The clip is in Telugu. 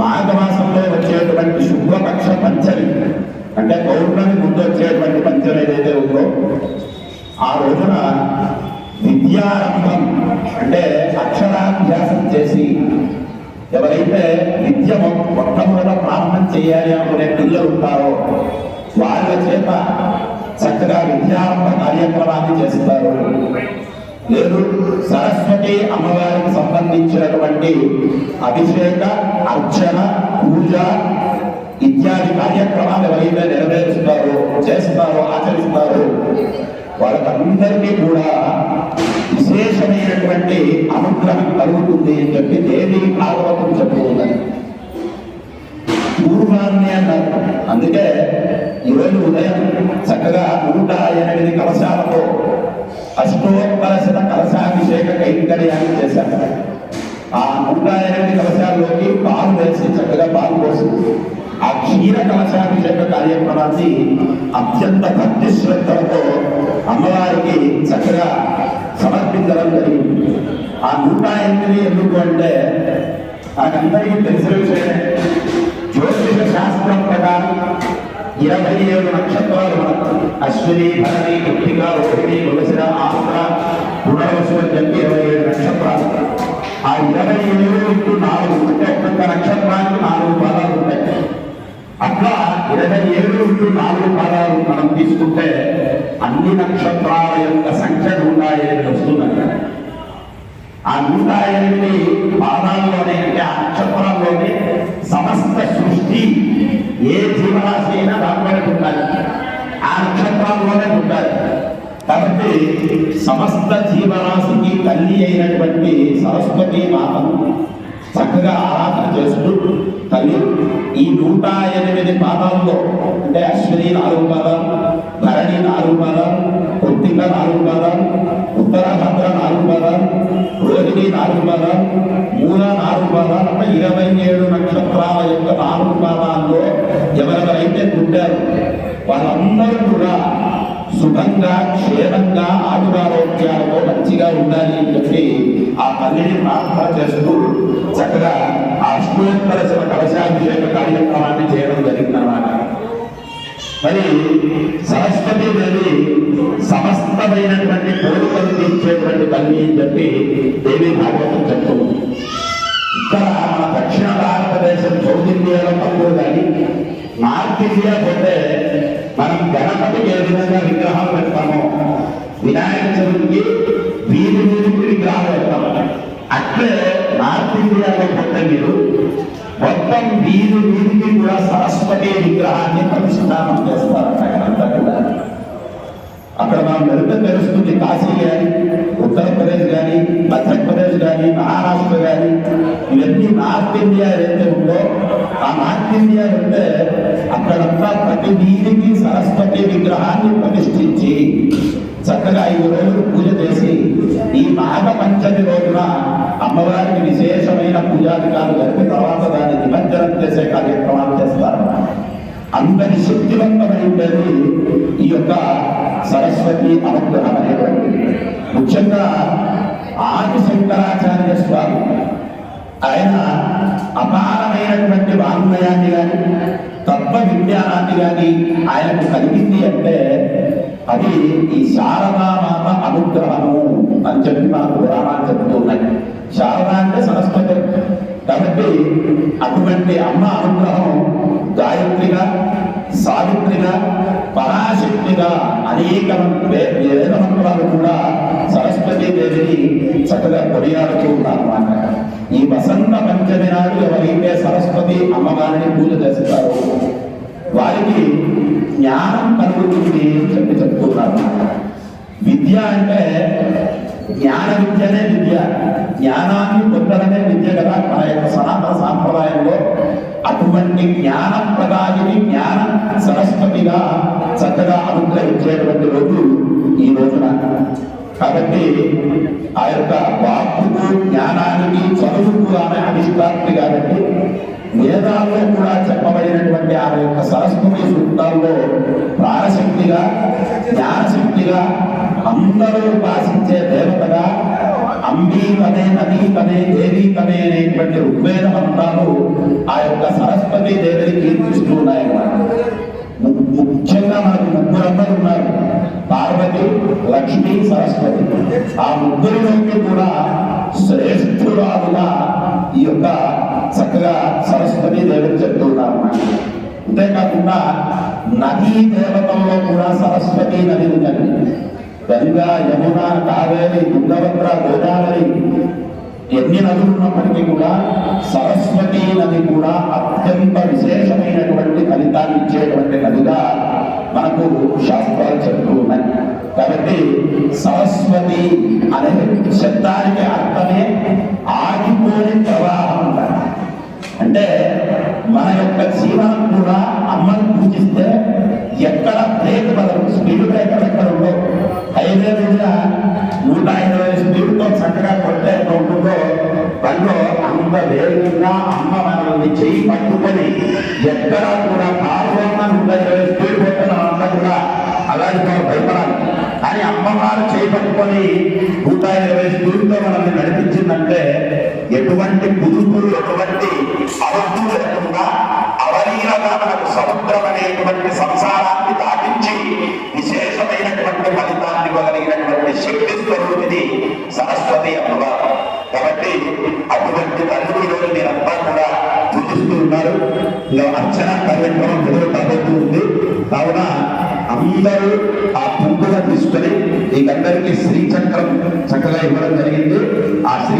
మాఘమాసంలో వచ్చేటువంటి శుభపక్ష పంచమి. అంటే పౌర్ణమి ముందు వచ్చేటువంటి పంచమి ఏదైతే ఉందో ఆ రోజున విద్యారంభం అంటే అక్షరాభ్యాసం చేసి ఎవరైతే విద్య మొట్టమొదట ప్రారంభం చేయాలి అనుకునే పిల్లలు ఉంటారో వారి చేత చక్కగా విద్యారంభ కార్యక్రమాన్ని చేస్తారు. లేదు సరస్వతి అమ్మవారికి సంబంధించినటువంటి అభిషేక అర్చన పూజ ఇత్యాది కార్యక్రమాలు ఎవరైతే నెరవేరుస్తారో చేస్తారో ఆచరిస్తారో వాళ్ళకందరికీ కూడా విశేషమైనటువంటి అనుగ్రహం కలుగుతుంది అని చెప్పి దేవి భాగవతం చెప్పుకుందని పూర్వాన్ని అన్నారు. అందుకే ఈరోజు ఉదయం కళ్యాణం చేశారు. ఆ నూట ఎనిమిది కలశాల్లోకి పాలు వేసి చక్కగా పాలు పోసి ఆ క్షీర కలశాభిషేక కార్యక్రమాన్ని అత్యంత భక్తి శ్రద్ధలతో అమ్మవారికి చక్కగా సమర్పించడం జరిగింది. ఆ నూట ఎనిమిది ఎందుకు అంటే నాకందరికీ తెలిసిన విషయమే. జ్యోతిష శాస్త్రం ప్రకారం ఇరవై ఏడు నక్షత్రాలు అశ్విని భరణి కృతిక రోహిణి తులసిన ఆస్త్ర పునర్వసు అని చెప్పి ఇరవై ఏడు నక్షత్రాలు ఆ ఇరవై ఏడు ఇంటూ నాలుగు అంటే ఒక్కొక్క నక్షత్రానికి నాలుగు పాదాలు ఉంటాయి అట్లా ఇరవై ఏడు ఇంటూ నాలుగు పాదాలు మనం తీసుకుంటే అన్ని నక్షత్రాల యొక్క సంఖ్య నూట ఎనిమిది కాబట్టి సమస్త జీవరాశికి తల్లి అయినటువంటి సరస్వతి మాతను చక్కగా ఆరాధన చేస్తూ తల్లి ఈ నూట ఎనిమిది పాదాల్లో అంటే అశ్విని నాలుగు పాదాలు ధరణి నాలుగు పాదాలు కొత్తిక నాలుగు పాదాలు ఉత్తరాభద్ర నాలుగు పాదాలు రోహిణి నాలుగు పాదాలు మూల నాలుగు పాదాలు అంటే ఇరవై ఏడు నక్షత్రాల యొక్క నాలుగు పాదాల్లో ఎవరెవరైతే పుట్టారు వాళ్ళందరూ కూడా సుఖంగా క్షేమంగా ఆయురారోగ్యాలతో మంచిగా ఉండాలి అని చెప్పి ఆ తల్లిని ప్రార్థన చేస్తూ చక్కగా ఆ అష్టోత్తర శివ కలశాభిషేక కార్యక్రమాన్ని చేయడం జరిగిందన్నమాట. మరి సరస్వతి దేవి సమస్తమైనటువంటి కోరికలు తీర్చేటువంటి తల్లి అని చెప్పి దేవి భాగవతం చెప్తుంది ఇక్కడ దక్షిణ భారతదేశం సౌత్ ఇండియాలో తక్కువ కానీ నార్త్ ఇండియా పోతే ఏ విధంగా విగ్రహం పెడతామో వినాయక చవితికి వీధి వీధికి విగ్రహం పెడతాము అట్లే నార్త్ ఇండియాలో పోతే మీరు మొత్తం వీధి వీధికి కూడా సరస్వతి విగ్రహాన్ని ప్రతిష్టాపన చేస్తారు అక్కడంతా కూడా అక్కడ మనం వెళ్తే తెలుస్తుంది కాశీ కానీ ఉత్తరప్రదేశ్ కానీ మధ్యప్రదేశ్ కానీ మహారాష్ట్ర కానీ ఇవన్నీ నార్త్ ఇండియా ఏదైతే ఉందో ఆ నార్త్ ఇండియా వెళ్తే వీధికి సరస్వతి విగ్రహాన్ని ప్రతిష్ఠించి చక్కగా ఐదు రోజులు పూజ చేసి ఈ నాగ పంచమి రోజున అమ్మవారికి విశేషమైన పూజాధికారులు జరిపి తర్వాత దాన్ని నిమజ్జనం చేసే కార్యక్రమాలు చేస్తారు. అందరి శక్తివంతమై ఉండేది ఈ యొక్క సరస్వతి అనుగ్రహం అనేటువంటి ముఖ్యంగా ఆది శంకరాచార్య స్వామి ఆయన అపారమైనటువంటి వాంగ్మయాన్ని కానీ తత్వ విజ్ఞానాన్ని కానీ ఆయనకు కలిగింది అంటే అది ఈ శారదామాత అనుగ్రహము అని చెప్పి మనకు పురాణాలు చెబుతున్నాయి శారద అంటే సరస్వతి. కాబట్టి అటువంటి అమ్మ అనుగ్రహం గాయత్రిగా సావిత్రిగా పరాశక్తిగా అనేక వే- వేద మంత్రాలు కూడా సరస్వతి దేవిని చక్కగా కొనియాడుతూ ఉన్నారు అన్నమాట. ఈ వసంత పంచమి నాడు ఎవరైతే సరస్వతి అమ్మవారిని పూజ చేస్తారో వారికి జ్ఞానం కలుగుతుంది చెప్పి చెప్తున్నారు విద్య అంటే జ్ఞాన విద్యనే విద్య. జ్ఞానాన్ని పొందడమే విద్య కదా. మన యొక్క సనాతన సాంప్రదాయంలో అటువంటి జ్ఞాన ప్రదాయిని జ్ఞాన సరస్వతిగా చక్కగా అనుగ్రహించేటువంటి రోజు ఈ రోజున. కాబట్టి ఆ యొక్క వాక్కుకు జ్ఞానానికి చదువుకు ఆమె అధిష్టాత్రి కాబట్టి వేదాల్లో కూడా చెప్పబడినటువంటి ఆమె యొక్క సరస్వతి సూక్తాల్లో ప్రాణశక్తిగా జ్ఞానశక్తిగా అందరూ ఉపాసించే దేవతగా అంబీ పదే నదీ పదే దేవీ పదే అనేటువంటి ఋగ్వేద మంత్రాలు ఆ యొక్క సరస్వతి దేవిని కీర్తిస్తూ ఉన్నాయన్నమాట. ముఖ్యంగా మనకు ముగ్గురు అమ్మాయిలు ఉన్నారు. పార్వతి లక్ష్మి సరస్వతి. ఆ ముగ్గురిలోకి కూడా శ్రేష్ఠురాలుగా ఈ యొక్క చక్కగా లేదని దేవిని చెప్తూ ఉన్నారు అంతేకాకుండా నదీ దేవతల్లో కూడా సరస్వతి నది ఉందండి. గంగా యమున కావేరి తుంగభద్ర గోదావరి ఎన్ని నదులు ఉన్నప్పటికీ కూడా సరస్వతి నది కూడా అత్యంత విశేషమైనటువంటి ఫలితాన్ని ఇచ్చేటువంటి నదిగా మనకు శాస్త్రాలు చెప్తూ ఉన్నాయి. కాబట్టి సరస్వతి అనే శబ్దానికి కూడా అమ్మను పూజిస్తే ఎక్కడ బ్రేక్ పదం స్పీడ్ బ్రేకర్ ఎక్కడ ఉండవు. హైవే మీద నూట ఇరవై స్పీడ్తో చక్కగా కొట్టే ఉంటుందో బండిలో అంత వేగంగా అమ్మ మనల్ని చెయ్యి పట్టుకొని ఎక్కడ కూడా కారులో ఉన్న నూట ఇరవై స్పీడ్ కొట్టిన అంతా కూడా అలాంటి మనం భయపడాలి. కానీ అమ్మవారు చేపట్టుకొని నూట ఇరవై స్పీడ్తో మనల్ని నడిపించిందంటే ఎటువంటి కుదుపులు ఎటువంటి అవధులు సముద్రం సంసారాన్ని దాటించి విశేషమైనటువంటి ఫలితాన్ని కలిగినటువంటి శక్తి స్వరూపిది సరస్వతి అమ్మవారు కాబట్టి అటువంటి తల్లికి ఈరోజు మీరంతా కూడా పూజిస్తూ ఉన్నారు. అర్చన కార్యక్రమం ఎదురు తగ్గుతూ ఉంది. కావున అందరూ ఆ పువ్వుగా తీసుకొని మీకందరికీ శ్రీచక్రం చక్కగా ఇవ్వడం జరిగింది. ఆ శ్రీ